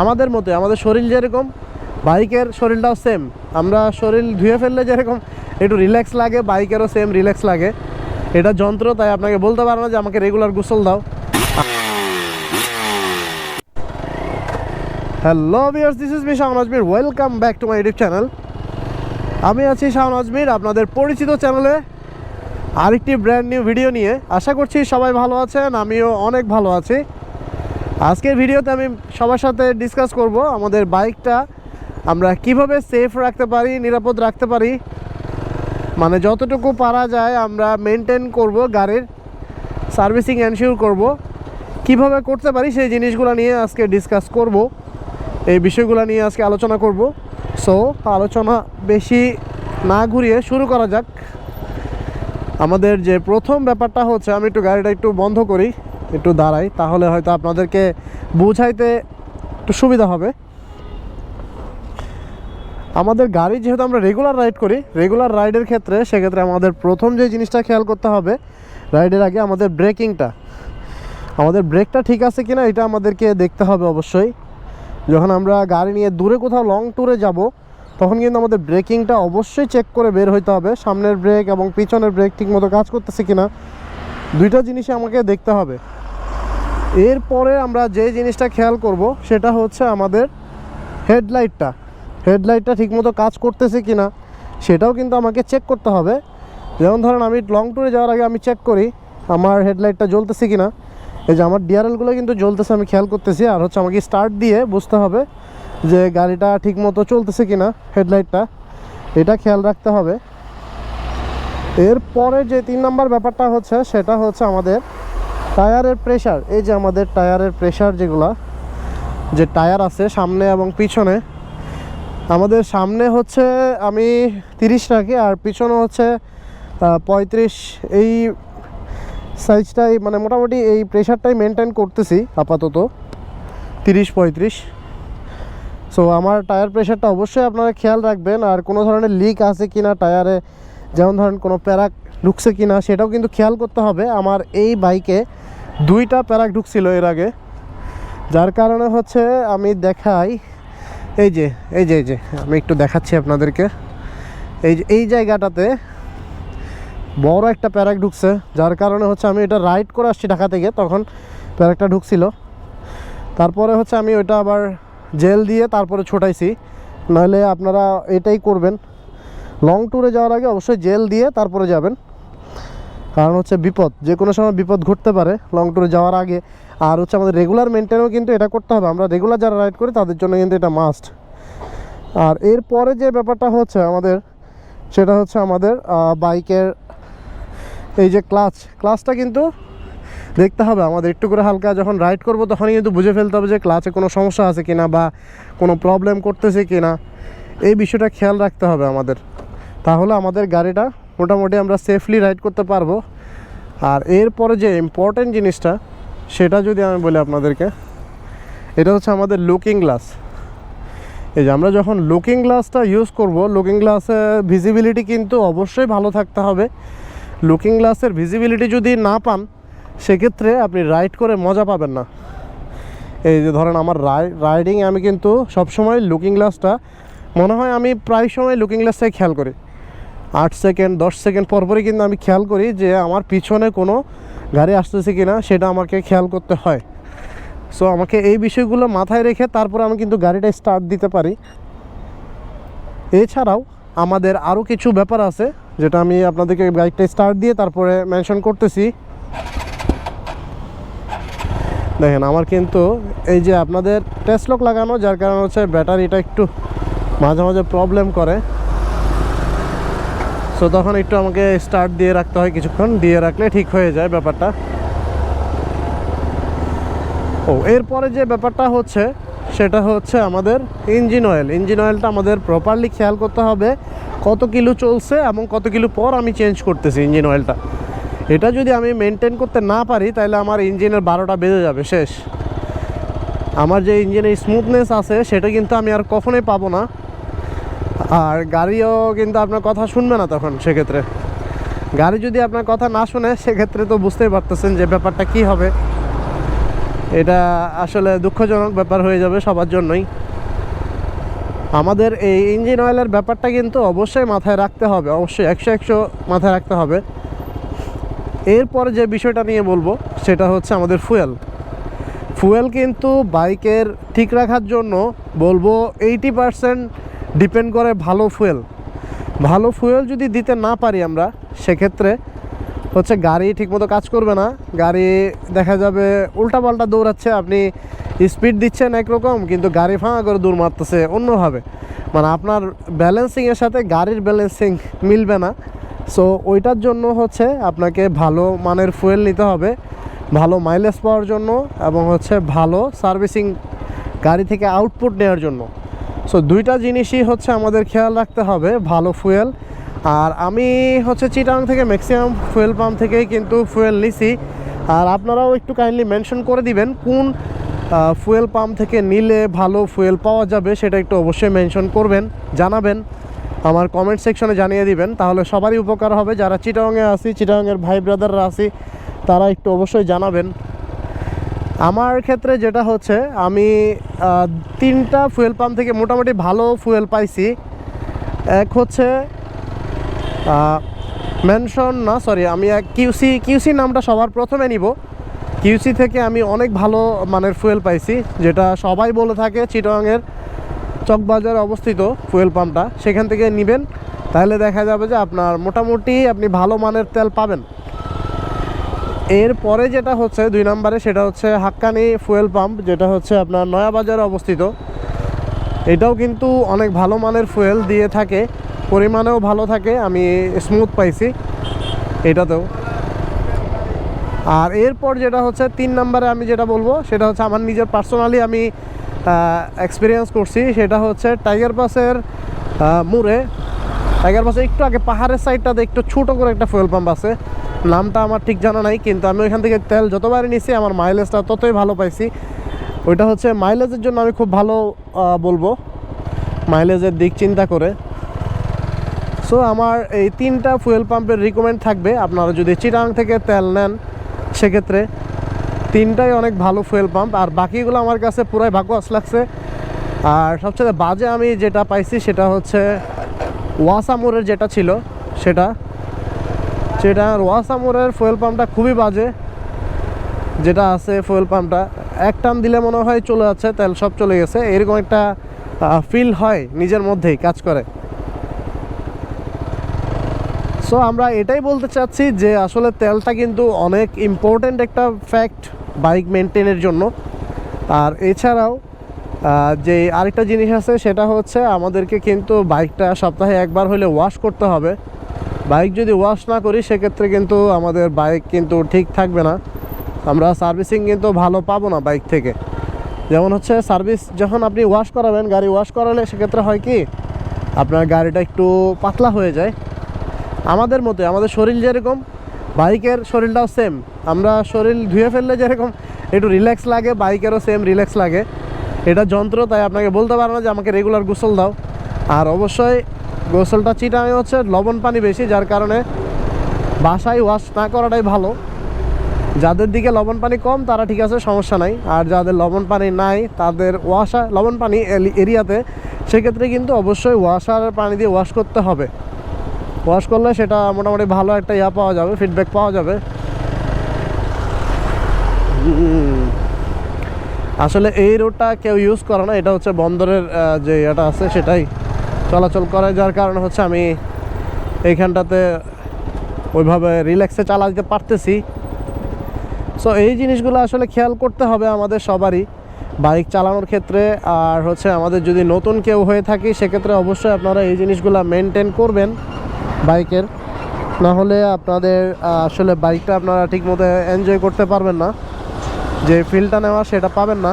আমাদের মতো আমাদের শরীর যেরকম, বাইকের শরীরটাও সেম আমরা শরীর ধুয়ে ফেললে যেরকম, একটু রিল্যাক্স লাগে, বাইকেরও সেম রিল্যাক্স লাগে। এটা যন্ত্র, তাই আপনাকে বলতে পারব না যে আমাকে রেগুলার গোসল দাও। Hello viewers this is me Shahan Ajmir. Welcome back to my YouTube channel আমি আছি শাহন আজমির, আপনাদের পরিচিত চ্যানেলে আরেকটি ব্র্যান্ড নিউ ভিডিও নিয়ে। আশা করছি সবাই ভালো আছেন, আমিও অনেক ভালো আছি। আজকের ভিডিওতে আমি সবার সাথে ডিসকাস করব আমাদের বাইকটা আমরা কীভাবে সেফ রাখতে পারি, নিরাপদ রাখতে পারি। মানে যতটুকু পারা যায় আমরা মেনটেন করব, গাড়ির সার্ভিসিং এনশিওর করব। কীভাবে করতে পারি সেই জিনিসগুলো নিয়ে আজকে ডিসকাস করব। এই বিষয়গুলো নিয়ে আজকে আলোচনা করব। সো আলোচনা বেশি না ঘুরিয়ে শুরু করা যাক। আমাদের যে প্রথম ব্যাপারটা হচ্ছে, আমি একটু গাড়িটা একটু বন্ধ করি। একটু দাঁড়াই, তাহলে হয়তো আপনাদেরকে বুঝাইতে একটু সুবিধা হবে। আমাদের গাড়ি যেহেতু আমরা রেগুলার রাইড করি রেগুলার রাইডের ক্ষেত্রে সেক্ষেত্রে আমাদের প্রথম যে জিনিসটা খেয়াল করতে হবে রাইডের আগে আমাদের ব্রেকিংটা আমাদের ব্রেকটা ঠিক আছে কিনা এটা আমাদেরকে দেখতে হবে অবশ্যই। যখন আমরা গাড়ি নিয়ে দূরে কোথাও লং ট্যুরে যাব, তখন কিন্তু আমাদের ব্রেকিংটা অবশ্যই চেক করে বের হইতে হবে, সামনের ব্রেক এবং পিছনের ব্রেক ঠিকমতো কাজ করতেছে কিনা। দুইটা জিনিসই আমাকে দেখতে হবে। এরপরে আমরা যে জিনিসটা খেয়াল করব, সেটা হচ্ছে আমাদের হেডলাইটটা। হেডলাইটটা ঠিকমতো কাজ করতেছে কি না সেটাও কিন্তু আমাকে চেক করতে হবে। যেমন ধরেন আমি লং ট্যুরে যাওয়ার আগে আমি চেক করি, আমার হেডলাইটটা জ্বলতেছে কি না এই যে আমার ডিআরএলগুলো কিন্তু জ্বলতেছে, আমি খেয়াল করতেছি। আর হচ্ছে আমাকে স্টার্ট দিয়ে বুঝতে হবে যে গাড়িটা ঠিকমতো চলতেছে কি না হেডলাইটটা। এটা খেয়াল রাখতে হবে। এরপরে যে তিন নম্বর ব্যাপারটা হচ্ছে, সেটা হচ্ছে আমাদের টায়ারের প্রেশার এই যে আমাদের টায়ারের প্রেশার যেগুলা, যে টায়ার আছে সামনে এবং পিছনে, আমাদের সামনে হচ্ছে আমি তিরিশ রাখি, আর পিছনে হচ্ছে পঁয়ত্রিশ, এই সাইজটাই মানে মোটামুটি এই প্রেশারটাই মেনটেন করতেছি আপাতত, তিরিশ, পঁয়ত্রিশ। সো আমার টায়ার প্রেশারটা অবশ্যই আপনারা খেয়াল রাখবেন, আর কোনো ধরনের লিক আছে কি না টায়ারে, যেমন ধরেন কোনো প্যারাক ঢুকছে কি না সেটাও কিন্তু খেয়াল করতে হবে। আমার এই বাইকে দুইটা প্যারাক ঢুকছিল এর আগে। যার কারণে হচ্ছে আমি দেখাই, এই যে এই যে এই যে, আমি একটু দেখাচ্ছি আপনাদেরকে। এই যে, এই জায়গাটাতে বড় একটা প্যারাক ঢুকছে, যার কারণে হচ্ছে আমি এটা রাইড করে আসছি ঢাকা থেকে, তখন প্যারাকটা ঢুকছিল। তারপরে হচ্ছে আমি ওইটা আবার জেল দিয়ে তারপরে ছোটাইছি। নাহলে আপনারা এটাই করবেন। লং ট্যুরে যাওয়ার আগে অবশ্যই জেল দিয়ে তারপরে যাবেন। কারণ হচ্ছে বিপদ, যে কোনো সময় বিপদ ঘটতে পারে লং ট্যুরে যাওয়ার আগে। আর হচ্ছে আমাদের রেগুলার মেনটেনও কিন্তু এটা করতে হবে, আমরা রেগুলার যারা রাইড করি তাদের জন্য কিন্তু এটা মাস্ট আর এরপরে যে ব্যাপারটা হচ্ছে আমাদের, সেটা হচ্ছে আমাদের বাইকের এই যে ক্লাচ ক্লাচটা কিন্তু দেখতে হবে। আমাদের একটু করে হালকা যখন রাইড করব তখনই কিন্তু বুঝে ফেলতে হবে যে ক্লাচে কোনো সমস্যা আছে কিনা বা কোনো প্রবলেম করতেছে কিনা। এই বিষয়টা খেয়াল রাখতে হবে আমাদের। তাহলে আমাদের গাড়িটা মোটামুটি আমরা সেফলি রাইড করতে পারব। আর এরপরে যে ইম্পর্টেন্ট জিনিসটা, সেটা যদি আমি বলি আপনাদেরকে, এটা হচ্ছে আমাদের লুকিং গ্লাস এই যে আমরা যখন লুকিং গ্লাসটা ইউজ করব লুকিং গ্লাসে ভিজিবিলিটি কিন্তু অবশ্যই ভালো থাকতে হবে। লুকিং গ্লাসের ভিজিবিলিটি যদি না পান, সেক্ষেত্রে আপনি রাইড করে মজা পাবেন না। এই যে ধরেন আমার রাই রাইডিং আমি কিন্তু সবসময় লুকিং গ্লাসটা মনে হয় আমি প্রায় সময় লুকিং গ্লাসটাই খেয়াল করি। আট সেকেন্ড, দশ সেকেন্ড পরপরই কিন্তু আমি খেয়াল করি যে আমার পিছনে কোনো গাড়ি আসতেছে কি না সেটা আমাকে খেয়াল করতে হয়। সো আমাকে এই বিষয়গুলো মাথায় রেখে তারপর আমি কিন্তু গাড়িটা স্টার্ট দিতে পারি। এছাড়াও আমাদের আরও কিছু ব্যাপার আছে, যেটা আমি আপনাদেরকে বাইকটা স্টার্ট দিয়ে তারপরে মেনশন করতেছি। দেখেন, আমার কিন্তু এই যে আপনাদের টেস্ট লক লাগানো, যার কারণে হচ্ছে ব্যাটারিটা একটু মাঝে মাঝে প্রবলেম করে। সো তখন একটু আমাকে স্টার্ট দিয়ে রাখতে হয় কিছুক্ষণ, দিয়ে রাখলে ঠিক হয়ে যায় ব্যাপারটা। ও, এরপরে যে ব্যাপারটা হচ্ছে, সেটা হচ্ছে আমাদের ইঞ্জিন অয়েল ইঞ্জিন অয়েলটা আমাদের প্রপারলি খেয়াল করতে হবে কত কিলো চলছে এবং কত কিলো পর আমি চেঞ্জ করতেছি ইঞ্জিন অয়েলটা এটা যদি আমি মেনটেন করতে না পারি, তাহলে আমার ইঞ্জিনের বারোটা বেজে যাবে, শেষ। আমার যে ইঞ্জিনের স্মুথনেস আছে, সেটা কিন্তু আমি আর কখনোই পাবো না। আর গাড়িও কিন্তু আপনার কথা শুনবে না তখন সেক্ষেত্রে। গাড়ি যদি আপনার কথা না শুনে, সেক্ষেত্রে তো বুঝতেই পারতেছেন যে ব্যাপারটা কি হবে। এটা আসলে দুঃখজনক ব্যাপার হয়ে যাবে সবার জন্যই। আমাদের এই ইঞ্জিন অয়েলের ব্যাপারটা কিন্তু অবশ্যই মাথায় রাখতে হবে, অবশ্যই একশো একশো মাথায় রাখতে হবে। এরপরে যে বিষয়টা নিয়ে বলব, সেটা হচ্ছে আমাদের ফুয়েল। ফুয়েল কিন্তু বাইকের ঠিক রাখার জন্য বলব এইটি পারসেন্ট ডিপেন্ড করে ভালো ফুয়েল। ভালো ফুয়েল যদি দিতে না পারি আমরা, সেক্ষেত্রে হচ্ছে গাড়ি ঠিকমতো কাজ করবে না। গাড়ি দেখা যাবে উল্টাপাল্টা দৌড়াচ্ছে, আপনি স্পিড দিচ্ছেন একরকম, কিন্তু গাড়ি ফাঁকা করে দৌড় মারতেছে অন্যভাবে। মানে আপনার ব্যালেন্সিংয়ের সাথে গাড়ির ব্যালেন্সিং মিলবে না। সো ওইটার জন্য হচ্ছে আপনাকে ভালো মানের ফুয়েল নিতে হবে, ভালো মাইলেজ পাওয়ার জন্য এবং হচ্ছে ভালো সার্ভিসিং গাড়ি থেকে আউটপুট নেওয়ার জন্য। সো দুইটা জিনিসই হচ্ছে আমাদের খেয়াল রাখতে হবে, ভালো ফুয়েল। আর আমি হচ্ছে চিটাং থেকে ম্যাক্সিমাম ফুয়েল পাম্প থেকেই কিন্তু ফুয়েল নিছি। আর আপনারাও একটু কাইন্ডলি মেনশন করে দিবেন, কোন ফুয়েল পাম্প থেকে নিলে ভালো ফুয়েল পাওয়া যাবে সেটা একটু অবশ্যই মেনশন করবেন, জানাবেন। আমার কমেন্ট সেকশনে জানিয়ে দিবেন, তাহলে সবারই উপকার হবে। যারা চিটাংয়ে আসি চিটাংয়ের ভাই ব্রাদাররা আছি, তারা একটু অবশ্যই জানাবেন। আমার ক্ষেত্রে যেটা হচ্ছে, আমি তিনটা ফুয়েল পাম্প থেকে মোটামুটি ভালো ফুয়েল পাইছি। এক হচ্ছে মেনশন না সরি আমি এক কিউসি কিউসি নামটা সবার প্রথমে নিব। কিউসি থেকে আমি অনেক ভালো মানের ফুয়েল পাইছি, যেটা সবাই বলে থাকে চিটংয়ের চকবাজারে অবস্থিত ফুয়েল পাম্পটা সেখান থেকে নেবেন, তাহলে দেখা যাবে যে আপনার মোটামুটি আপনি ভালো মানের তেল পাবেন। এরপরে যেটা হচ্ছে দুই নম্বরে, সেটা হচ্ছে হাক্কানি ফুয়েল পাম্প, যেটা হচ্ছে আপনার নয়াবাজারে অবস্থিত। এটাও কিন্তু অনেক ভালো মানের ফুয়েল দিয়ে থাকে, পরিমাণেও ভালো থাকে, আমি স্মুথ পাইছি এটাতেও। আর এরপর যেটা হচ্ছে, তিন নম্বরে আমি যেটা বলব, সেটা হচ্ছে আমার নিজের পার্সোনালি আমি এক্সপিরিয়েন্স করছি, সেটা হচ্ছে টাইগার পাসের মুড়ে। টাইগার পাসে একটু আগে পাহাড়ের সাইডটাতে একটু ছোটো করে একটা ফুয়েল পাম্প আছে। নামটা আমার ঠিক জানা নাই, কিন্তু আমি ওইখান থেকে তেল যতবারই নিছি, আমার মাইলেজটা ততই ভালো পাইছি। ওইটা হচ্ছে মাইলেজের জন্য আমি খুব ভালো বলব। মাইলেজের দিক চিন্তা করে। সো আমার এই তিনটা ফুয়েল পাম্পের রিকমেন্ড থাকবে। আপনারা যদি চিটাং থেকে তেল নেন, সেক্ষেত্রে তিনটাই অনেক ভালো ফুয়েল পাম্প আর বাকিগুলো আমার কাছে পুরাই ভাগ্যাস লাগছে। আর সবচেয়ে বাজে আমি যেটা পাইছি, সেটা হচ্ছে ওয়াসামোরের যেটা ছিল, সেটা সেটা ওয়াসামোরের ফুয়েল পাম্পটা খুবই বাজে। যেটা আছে ফুয়েল পাম্পটা এক টান দিলে মনে হয় চলে যাচ্ছে, তেল সব চলে গেছে। এরকম একটা ফিল হয় নিজের মধ্যেই কাজ করে। সো আমরা এটাই বলতে চাচ্ছি যে আসলে তেলটা কিন্তু অনেক ইম্পর্ট্যান্ট একটা ফ্যাক্ট বাইক মেনটেনের জন্য। আর এছাড়াও যে আরেকটা জিনিস আছে সেটা হচ্ছে আমাদেরকে কিন্তু বাইকটা সপ্তাহে একবার হলে ওয়াশ করতে হবে। বাইক যদি ওয়াশ না করি, সেক্ষেত্রে কিন্তু আমাদের বাইক কিন্তু ঠিক থাকবে না। আমরা সার্ভিসিং কিন্তু ভালো পাবো না বাইক থেকে। যেমন হচ্ছে সার্ভিস যখন আপনি ওয়াশ করাবেন, গাড়ি ওয়াশ করালে সেক্ষেত্রে হয় কি, আপনার গাড়িটা একটু পাতলা হয়ে যায়। আমাদের মতে, আমাদের শরীর যেরকম, বাইকের শরীরটাও সেম আমরা শরীর ধুয়ে ফেললে যেরকম, একটু রিল্যাক্স লাগে, বাইকেরও সেম রিল্যাক্স লাগে। এটা যন্ত্র, তাই আপনাকে বলতে পারো না যে আমাকে রেগুলার গোসল দাও। আর অবশ্যই গোসলটা চিটাঙে হচ্ছে লবণ পানি বেশি, যার কারণে বাসায় ওয়াশ না করাটাই ভালো। যাদের দিকে লবণ পানি কম, তারা ঠিক আছে, সমস্যা নাই। আর যাদের লবণ পানি নাই, তাদের ওয়াশা লবণ পানি এরিয়াতে, সেক্ষেত্রে কিন্তু অবশ্যই ওয়াশার পানি দিয়ে ওয়াশ করতে হবে। ওয়াশ করলে সেটা মোটামুটি ভালো একটা ইয়া পাওয়া যাবে ফিডব্যাক পাওয়া যাবে। আসলে এই রোডটা কেউ ইউজ করে না, এটা হচ্ছে বন্দরের যে ইয়েটা আছে, সেটাই। চলাচল করে, যার কারণে হচ্ছে আমি এইখানটাতে ওইভাবে রিল্যাক্সে চালাতে পারতেছি। সো এই জিনিসগুলো আসলে খেয়াল করতে হবে আমাদের সবারই বাইক চালানোর ক্ষেত্রে। আর হচ্ছে আমাদের যদি নতুন কেউ হয়ে থাকি, সেক্ষেত্রে অবশ্যই আপনারা এই জিনিসগুলো মেনটেন করবেন বাইকের না হলে আপনাদের আসলে বাইকটা আপনারা ঠিকমতো এনজয় করতে পারবেন না। যে ফিলটা নেওয়া সেটা পাবেন না।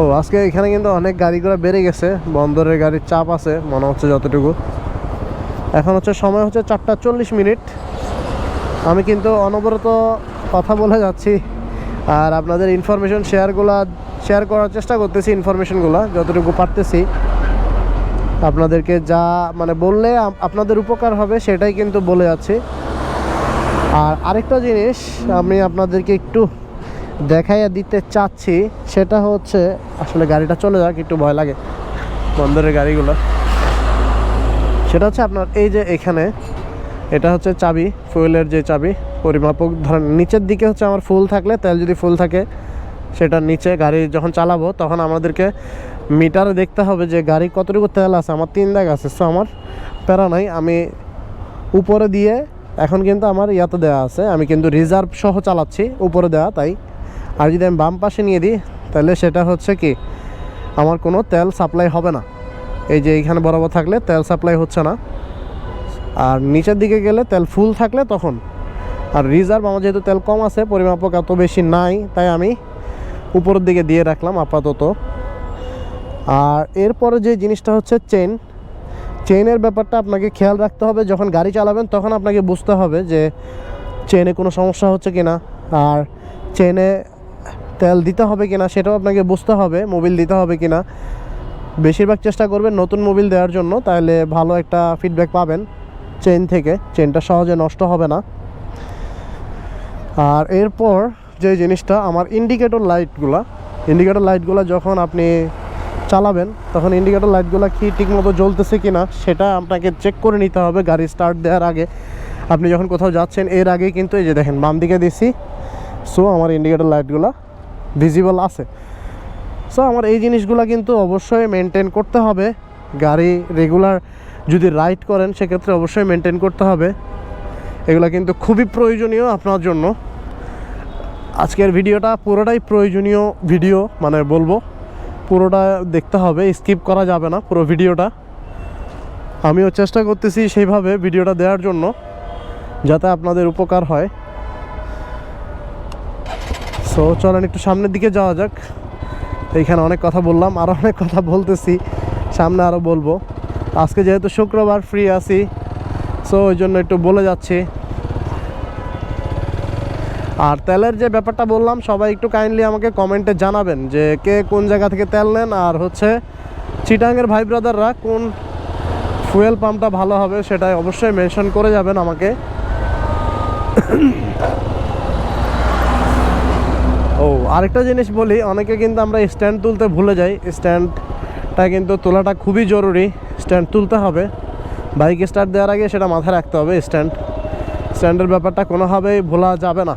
ও, আজকে এখানে কিন্তু অনেক গাড়ি ঘোড়া বেড়ে গেছে। বন্দরের গাড়ির চাপ আছে, মনে হচ্ছে যতটুকু। এখন হচ্ছে সময় হচ্ছে চারটা চল্লিশ মিনিট। আমি কিন্তু অনবরত কথা বলে যাচ্ছি আর আপনাদের ইনফরমেশন শেয়ারগুলো শেয়ার করার চেষ্টা করতেছি ইনফরমেশনগুলো যতটুকু পারতেছি। আপনাদেরকে যা মানে বললে আপনাদের উপকার হবে সেটাই কিন্তু বলে যাচ্ছি। আর আরেকটা জিনিস, আমি আপনাদেরকে একটু দেখাইয়া দিতে চাচ্ছি, সেটা হচ্ছে, আসলে গাড়িটা চলে যাক, একটু ভয় লাগে বন্দরের গাড়িগুলো। সেটা হচ্ছে আপনার এই যে এখানে, এটা হচ্ছে চাবি, ফুয়েলের যে চাবি, পরিমাপক। ধরেন নিচের দিকে হচ্ছে আমার ফুল থাকলে, তেল যদি ফুল থাকে সেটার নিচে গাড়ি যখন চালাবো, তখন আমাদেরকে মিটারে দেখতে হবে যে গাড়ি কতটুকু তেল আছে। আমার তিন দাগ আছে সো আমার প্যারা নাই। আমি উপরে দিয়ে, এখন কিন্তু আমার ইয়াতে দেওয়া আছে। আমি কিন্তু রিজার্ভ সহ চালাচ্ছি, উপরে দেওয়া তাই। আর যদি আমি বাম পাশে নিয়ে দিই, তাহলে সেটা হচ্ছে কি, আমার কোনো তেল সাপ্লাই হবে না। এই যে এইখানে বরাবর থাকলে তেল সাপ্লাই হচ্ছে না। আর নিচের দিকে গেলে তেল ফুল থাকলে তখন। আর রিজার্ভ আমার যেহেতু তেল কম আছে, পরিমাপক এত বেশি নাই, তাই আমি উপরের দিকে দিয়ে রাখলাম আপাতত। আর এরপরে যে জিনিসটা হচ্ছে চেন চেইনের ব্যাপারটা আপনাকে খেয়াল রাখতে হবে, যখন গাড়ি চালাবেন তখন আপনাকে বুঝতে হবে যে চেনে কোনো সমস্যা হচ্ছে কিনা। আর চেনে তেল দিতে হবে কিনা সেটাও আপনাকে বুঝতে হবে, মোবিল দিতে হবে কিনা। বেশিরভাগ চেষ্টা করবেন নতুন মোবিল দেওয়ার জন্য, তাহলে ভালো একটা ফিডব্যাক পাবেন চেন থেকে। চেনটা সহজে নষ্ট হবে না। আর এরপর যে জিনিসটা, আমার ইন্ডিকেটর লাইটগুলা ইন্ডিকেটর লাইটগুলো যখন আপনি চালাবেন, তখন ইন্ডিকেটর লাইটগুলো কি ঠিকমতো জ্বলতেছে কি না সেটা আপনাকে চেক করে নিতে হবে গাড়ি স্টার্ট দেওয়ার আগে। আপনি যখন কোথাও যাচ্ছেন, এর আগে কিন্তু এই যে দেখেন বাম দিকে দিছি। সো আমার ইন্ডিকেটর লাইটগুলো ভিজিবল আছে। সো আমার এই জিনিসগুলো কিন্তু অবশ্যই মেনটেন করতে হবে। গাড়ি রেগুলার যদি রাইড করেন, সেক্ষেত্রে অবশ্যই মেনটেন করতে হবে। এগুলো কিন্তু খুবই প্রয়োজনীয় আপনার জন্য। আজকের ভিডিওটা পুরোটাই প্রয়োজনীয় ভিডিও মানে বলব, পুরোটা দেখতে হবে স্কিপ করা যাবে না পুরো ভিডিওটা। আমিও চেষ্টা করতেছি সেইভাবে ভিডিওটা দেওয়ার জন্য, যাতে আপনাদের উপকার হয়। সো চলেন একটু সামনের দিকে যাওয়া যাক। এইখানে অনেক কথা বললাম আরও অনেক কথা বলতেছি, সামনে আরও বলব। আজকে যেহেতু শুক্রবার ফ্রি আছি সো ওই জন্য একটু বলে যাচ্ছি। আর তেলের যে ব্যাপারটা বললাম, সবাই একটু কাইন্ডলি আমাকে কমেন্টে জানাবেন যে কে কোন জায়গা থেকে তেল নেন, আর হচ্ছে চিটাঙ্গের ভাই ব্রাদাররা কোন ফুয়েল পাম্পটা ভালো হবে সেটা অবশ্যই মেনশন করে যাবেন আমাকে। আরেকটা জিনিস বলি, অনেকে কিন্তু আমরা স্ট্যান্ড তুলতে ভুলে যাই। স্ট্যান্ডটা কিন্তু তোলাটা খুবই জরুরি। স্ট্যান্ড তুলতে হবে। বাইক স্টার্ট দেওয়ার আগে সেটা মাথায় রাখতে হবে, স্ট্যান্ড। স্ট্যান্ডের ব্যাপারটা কোনোভাবেই ভোলা যাবে না।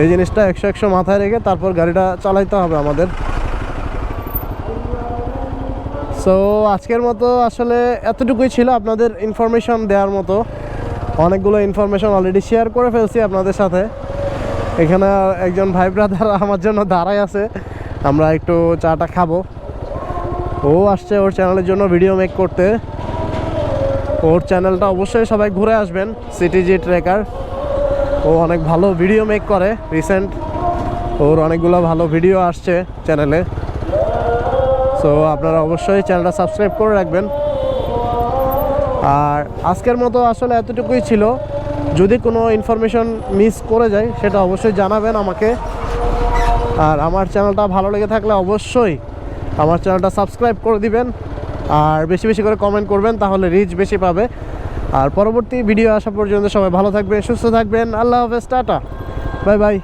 এই জিনিসটা একশো একশো মাথায় রেখে তারপর গাড়িটা চালাইতে হবে আমাদের। সো আজকের মতো আসলে এতটুকুই ছিল আপনাদের ইনফরমেশন দেওয়ার মতো। অনেকগুলো ইনফরমেশন অলরেডি শেয়ার করে ফেলছি আপনাদের সাথে। এখানে একজন ভাই ব্রাদার আমার জন্য দাঁড়ায় আছে। আমরা একটু চাটা খাব। ও আসছে ওর চ্যানেলের জন্য ভিডিও মেক করতে। ওর চ্যানেলটা অবশ্যই সবাই ঘুরে আসবেন সিটিজি ট্রেকার ও অনেক ভালো ভিডিও মেক করে রিসেন্ট ওর অনেকগুলো ভালো ভিডিও আসছে চ্যানেলে সো আপনারা অবশ্যই চ্যানেলটা সাবস্ক্রাইব করে রাখবেন। আর আজকের মতো আসলে এতটুকুই ছিল। যদি কোনো ইনফরমেশন মিস করে যায়, সেটা অবশ্যই জানাবেন আমাকে। আর আমার চ্যানেলটা ভালো লেগে থাকলে অবশ্যই আমার চ্যানেলটা সাবস্ক্রাইব করে দিবেন। আর বেশি বেশি করে কমেন্ট করবেন, তাহলে রিচ বেশি পাবে। আর পরবর্তী ভিডিও আসা পর্যন্ত সবাই ভালো থাকবেন, সুস্থ থাকবেন। আল্লাহ হাফেজ, টাটা। Bye bye.